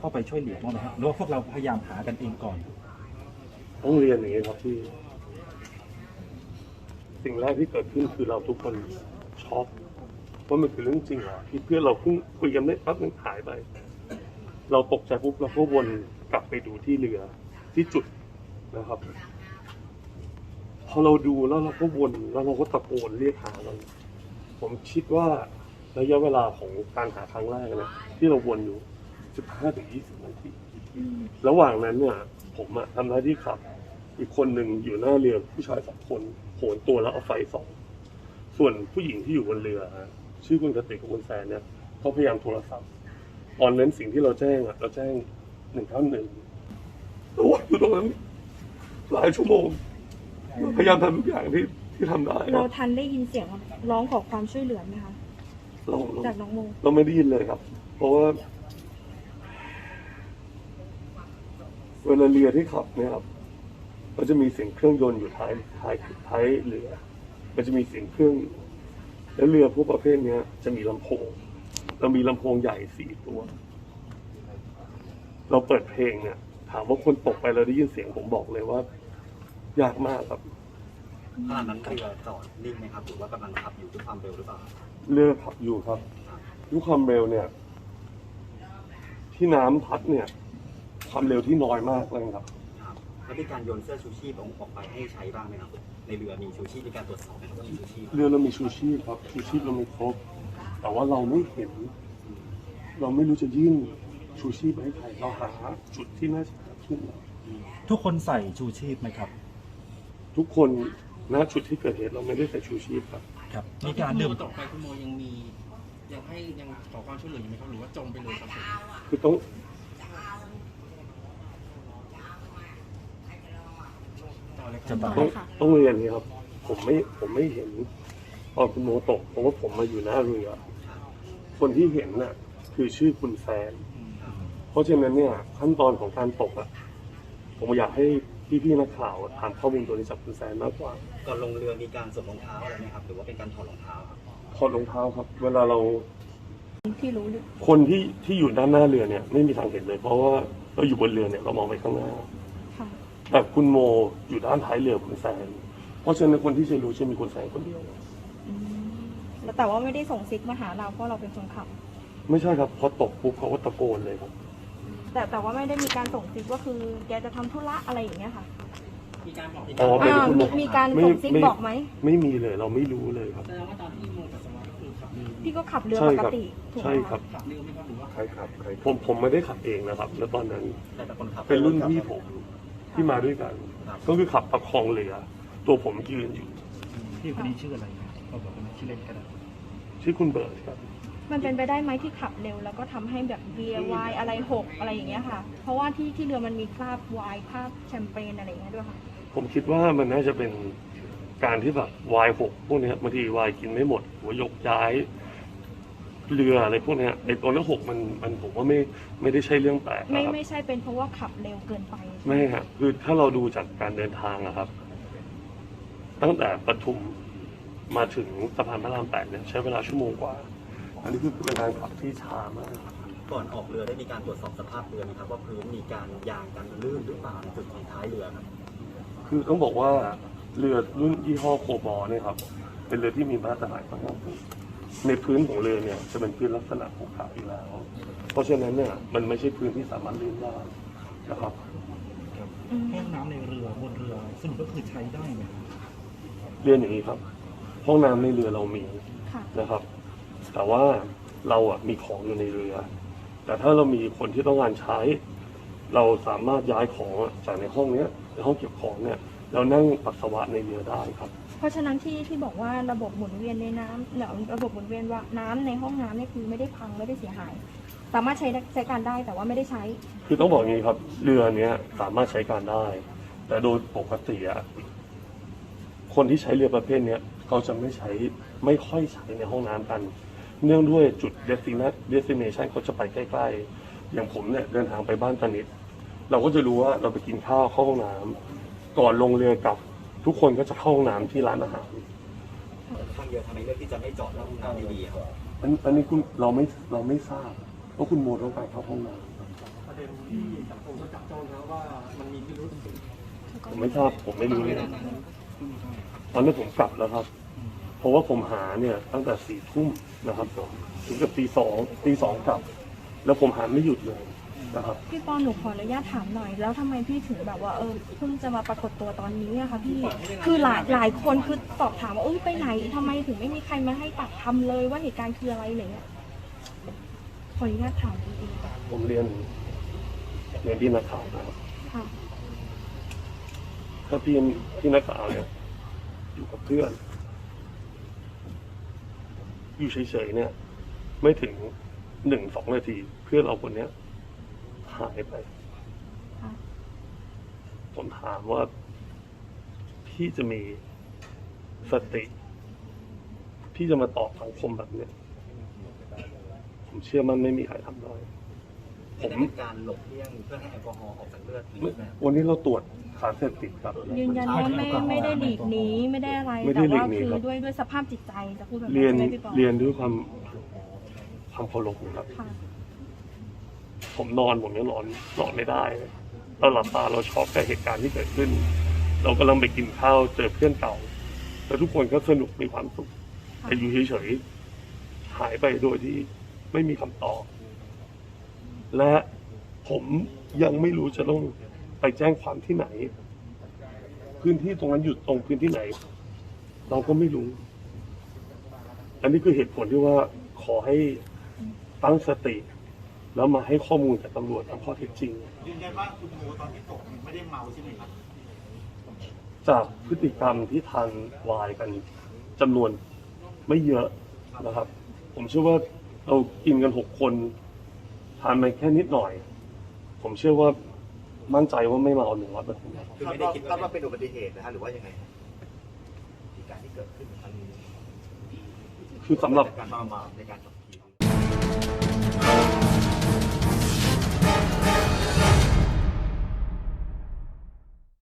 เข้าไปช่วยเหลือบ้างไหมครับหรือว่าพวกเราพยายามหากันเองก่อน ต้องเรียนอย่างนี้ครับที่ สิ่งแรกที่เกิดขึ้นคือเราทุกคนช็อกว่ามันคือเรื่องจริงเหรอที่เพื่อนเราเพิ่งคุยกันได้แป๊บนึงหายไป เราตกใจปุ๊บเราก็วนกลับไปดูที่เรือที่จุดนะครับพอเราดูแล้วเราก็วนแล้วเราก็ตะโกนเรียกหามันผมคิดว่าระยะเวลาของการหาครั้งแรกนะที่เราวนอยู่ 15ถึง20นาที ระหว่างนั้นเนี่ยผมอะทำหน้าที่ขับ อีกคนหนึ่งอยู่หน้าเรือผู้ชายสองคนโหนตัวแล้วเอาไฟส่อง ส่วนผู้หญิงที่อยู่บนเรือฮะชื่อคุณกติกกับคุณแซนเนี่ยเขาพยายามโทรศัพท์ตอนนั้นสิ่งที่เราแจ้งอะเราแจ้งหนึ่งเก้าหนึ่งตัวอยู่ตรงนั้นหลายชั่วโมงพยายามทำทุกอย่างที่ที่ทำได้คเรารับทันได้ยินเสียงร้องขอความช่วยเหลือไหมคะ เราเราจากน้องโม เราไม่ได้ยินเลยครับ เพราะว่า เวลาเรือที่ขับเนี่ยครับมันจะมีเสียงเครื่องยนต์อยู่ท้ายท้ายท้ายเรือ มันจะมีเสียงเครื่องแล้วเรือพวกประเภทเนี้ย จะมีลำโพง เรามีลำโพงใหญ่สี่ตัว เราเปิดเพลงเนี่ย ถามว่าคนตกไปเราได้ยินเสียงผมบอกเลยว่า ยากมากครับ ขณะนั้นเรือจอดนิ่งไหมครับหรือว่ากำลังขับอยู่ด้วยความเร็วหรือเปล่าเรือขับอยู่ครับด้วยความเร็วเนี่ย ที่น้ำพัดเนี่ย ความเร็วที่น้อยมากเลยครับครับ แล้วมีการโยนเสื้อชูชีพออกไปให้ใช้บ้างไหมครับ ในเรือมีชูชีพมีการตรวจสอบไหมครับว่ามีชูชีพเรือเรามีชูชีพครับชูชีพเรามีครบ แต่ว่าเราไม่เห็น เราไม่รู้จะยื่นชูชีพไปให้ใครเราหาจุดที่น่าจะเกิดขึ้นทุกคนใส่ชูชีพไหมครับ ทุกคนณจุดที่เกิดเหตุเราไม่ได้ใส่ชูชีพครับครับมีการดื่มตกไปคุณโมยังมียังให้ยังขอความช่วยเหลืออยู่ไหมครับหรือว่าจมไปเลยครับผมคือต้อง ต่อ เลยคจะรับต่อต้องต้องเรียนนี้ครับ ผมไม่ผมไม่เห็นตอนคุณโมตกเพราะว่าผมมาอยู่หน้าเรือคนที่เห็นน่ะ คือชื่อคุณแฟน เพราะฉะนั้นเนี่ย ขั้นตอนของการตกอะ ผมอยากให้พี่ๆนักข่าวถามข้อมูลตัวนี้จากคุณแฟนมากกว่า ก่อนลงเรือมีการสวมรองเท้าอะไรไหมครับ หรือว่าเป็นการถอดรองเท้าครับ ถอดรองเท้าครับ เวลาเราที่รู้หรือคนที่ที่อยู่ด้านหน้าเรือเนี่ย ไม่มีทางเห็นเลย เพราะว่าเราอยู่บนเรือเนี่ยเรามองไปข้างหน้าค่ะ แต่คุณโมอยู่ด้านท้ายเรือคุณแซนเพราะฉะนั้นคนที่จะรู้จะมีคุณแซนคนเดียวอืมแล้วแต่ว่าไม่ได้ส่งซิกมาหาเราเพราะเราเป็นคนขับ ไม่ใช่ครับพอตกปุ๊บเขาก็ตะโกนเลยครับ แต่แต่ว่าไม่ได้มีการส่งซิกว่าคือแกจะทำธุระอะไรอย่างเงี้ยค่ะมีการบอกอ๋อเป็นอ่าคุณโมมีมีการไม่ส่งซิกไม่บอกไหมไม่มีเลยเราไม่รู้เลยครับแสดงว่าตอนที่โมปัสสาวะก็คือขับเรือพี่ก็ขับเรือใช่ปคกรับติถูกไหใช่มครัคะบขับเร็วไหมครับหรือว่าใช่ครับใช่ผมผมไม่ได้ขับเองนะครับ แล้วตอนนั้นแต่เป็นคนขับเป็นรุ่นพี่ผม ที่มาด้วยกัน ก็คือขับประคองเรือ ตัวผมยืนอยู่ พี่คนนี้ชื่ออะไรนะเราบอกเป็นชื่อเล่นก็ได้ชื่อคุณเบิร์ดครับ มันเป็นไปได้ไหมที่ขับเร็วแล้วก็ทำให้แบบเบียร์ไวน์อะไรหกอะไรอย่างเงี้ยค่ะ เพราะว่าที่ที่เรือมันมีคราบไวน์คราบแชมเปญอะไรอย่างเงี้ยด้วยค่ะ ผมคิดว่ามันน่าจะเป็นการที่แบบวายหกพวกเนี้ยบางทีวายกินไม่หมดหัวยกย้าย เรืออะไรพวกเนี้ยไอ้ตัวนั้นหกมันมันผมว่าไม่ไม่ได้ใช่เรื่องแปลกไม่นะครับไม่ใช่เป็นเพราะว่าขับเร็วเกินไป ไม่ฮะคือถ้าเราดูจากการเดินทางอะครับ ตั้งแต่ปทุมมาถึงสะพานพระรามแปดเนี่ยใช้เวลาชั่วโมงกว่า อันนี้คือเป็นการขับที่ช้ามาก ก่อนออกเรือได้มีการตรวจสอบสภาพเรือไหมครับ ว่าพื้นมีการยางกันลื่นหรือเปล่าในจุดของท้ายเรือครับคือต้องบอกว่าเรือรุ่นยี่ห้อโคบอลเนี่ยครับ เป็นเรือที่มีมาตรฐานค่อนข้างสูง ในพื้นของเรือเนี่ยจะเป็นพื้นลักษณะภูเขาอยู่แล้ว เพราะฉะนั้นเนี่ยมันไม่ใช่พื้นที่สามารถลื่นได้นะครับอืมห้องน้ำในเรือบนเรือสรุปก็คือใช้ได้ไหมครับเรียนอย่างนี้ครับ ห้องน้ำในเรือเรามีค่ะนะครับ แต่ว่าเราอะมีของอยู่ในเรือ แต่ถ้าเรามีคนที่ต้องการใช้ เราสามารถย้ายของอะจากในห้องเนี้ยในห้องเก็บของเนี่ยเรานั่งปัสสาวะในเรือได้ครับ เพราะฉะนั้นที่ที่บอกว่าระบบหมุนเวียนในน้ำเนี่ยระบบหมุนเวียนว่าน้ำในห้องน้ำเนี่ยคือไม่ได้พังไม่ได้เสียหาย สามารถใช้ได้ใช้การได้แต่ว่าไม่ได้ใช้ คือต้องบอกอย่างนี้ครับ เรือเนี้ยสามารถใช้การได้ แต่โดยปกติอะคนที่ใช้เรือประเภทเนี้ยเขาจะไม่ใช้ไม่ค่อยใช้ในห้องน้ำกัน เนื่องด้วยจุด destination destination เขาจะไปใกล้ๆ อย่างผมเนี่ยเดินทางไปบ้านตานิด เราก็จะรู้ว่าเราไปกินข้าวเข้าห้องน้ำก่อนลงเรือกลับ ทุกคนก็จะเข้าห้องน้ำที่ร้านอาหารข้างเดียวทำไมเลือกที่จะไม่จอดแล้วห้องน้ำดีๆครับอันอันนี้คุณเราไม่เราไม่ทราบว่าคุณโมต้องการเข้าห้องน้ำประเด็นที่สังคมก็จับจ้องแล้วว่ามันมีพิรุษผมไม่ชอบผมไม่รู้เลยนะตอนนี้ผมกลับแล้วครับ เพราะว่าผมหาเนี่ยตั้งแต่สี่ทุ่มนะครับถึงกับตีสองตีสองกลับ แล้วผมหาไม่หยุดเลย ครับ พี่ปอหนูขออนุญาตถามหน่อย แล้วทำไมพี่ถึงแบบว่าเออเพิ่งจะมาปรากฏตัวตอนนี้อะคะพี่คือหลายหลายคนคือสอบถามว่าเอ้ยไปไหนทำไมถึงไม่มีใครมาให้ปากคำเลยว่าเหตุการณ์คืออะไรอะไรเงี้ยขออนุญาตถามจริงๆค่ะผมเรียนเรียนที่นักข่าวนะครับค่ะถ้าพี่พี่นักข่าวเนี่ยอยู่กับเพื่อน อยู่เฉยๆเนี่ย ไม่ถึงหนึ่งสองนาทีเพื่อนเราคนเนี้ย หายไปค่ะผมถามว่า พี่จะมีสติ พี่จะมาตอบสังคมแบบเนี้ยผมเชื่อมันไม่มีใครทำได้ไม่ได้เป็นการหลบเลี่ยงเพื่อให้แอลกอฮอล์ออกจากเลือดหรือไม่แบบวันนี้เราตรวจสารเสพติดครับ ยืนยันว่าไม่ไม่ได้หลีกหนีไม่ได้อะไรไม่ได้แต่หลีว่ากหนีคือครับด้วยด้วยสภาพจิตใจจะพูดแบบเรียนใช่ไหมพี่ปอเรียนด้วยความความเคารพนะครับค่ะ ผมนอนผมยังนอนนอนไม่ได้เราหลับตาเราช็อกกับเหตุการณ์ที่เกิดขึ้น เรากำลังไปกินข้าวเจอเพื่อนเก่าแล้วทุกคนก็สนุกมีความสุขแต่อยู่เฉยๆหายไปโดยที่ไม่มีคำตอบ และผมยังไม่รู้จะต้องไปแจ้งความที่ไหน พื้นที่ตรงนั้นอยู่ตรงพื้นที่ไหน เราก็ไม่รู้ อันนี้คือเหตุผลที่ว่าขอให้ตั้งสติ แล้วมาให้ข้อมูลกับตำรวจตามข้อเท็จจริง ยืนยันว่าคุณโมตอนที่ตกไม่ได้เมาใช่ไหมครับ จากพฤติกรรมที่ทานวายกันจำนวนไม่เยอะนะครับ ผมเชื่อว่าเรากินกันหกคนทานไปแค่นิดหน่อย ผมเชื่อว่ามั่นใจว่าไม่เมาหนึ่งร้อยเปอร์เซ็นต์คือไม่ได้คิดว่าเป็นอุบัติเหตุนะฮะหรือว่ายังไงเหตุการณ์ที่เกิดขึ้นครั้งนี้คือสำหรับ การประมาทในการขับขี่